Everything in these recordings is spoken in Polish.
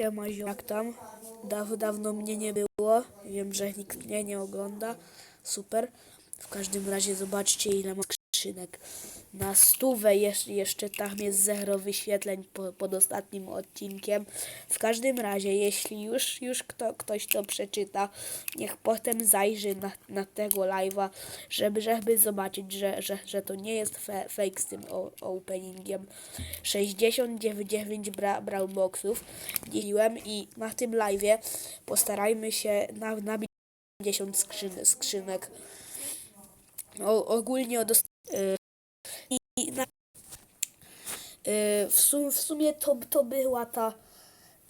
Siema, zio- jak tam? Daw, dawno mnie nie było. Wiem, że nikt mnie nie ogląda. Super. W każdym razie zobaczcie, ile mam skrzynek. Na stówę jeż- jeszcze tam jest zero wyświetleń po, pod ostatnim odcinkiem. W każdym razie, jeśli już, już kto, ktoś to przeczyta, niech potem zajrzy na, na tego live'a, żeby, żeby zobaczyć, że, że, że to nie jest fe, fake z tym openingiem. 69 bra, brown boxów dzieliłem i na tym live'ie postarajmy się na, nabić 50 skrzyn, skrzynek. O, ogólnie o dost- i na, y, w, sum, w sumie to, to była ta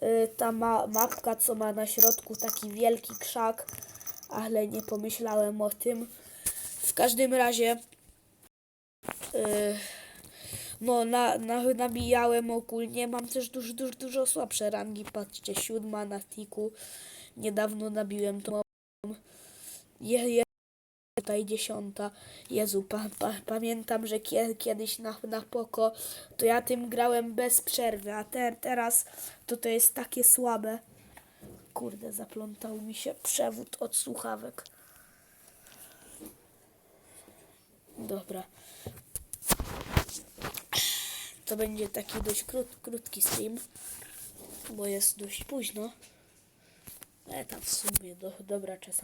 y, ta ma, mapka, co ma na środku taki wielki krzak, ale nie pomyślałem o tym. W każdym razie y, no na, na, nabijałem ogólnie. Mam też dużo, dużo, dużo słabsze rangi. Patrzcie, siódma na tiku. Niedawno nabiłem tą je, je, tutaj dziesiąta. Jezu, pa, pa, pamiętam, że kie, kiedyś na, na poko to ja tym grałem bez przerwy, a te, teraz to to jest takie słabe. Kurde, zaplątał mi się przewód od słuchawek. Dobra. To będzie taki dość krót, krótki stream, bo jest dość późno. Ale tam w sumie, do, dobra, czasami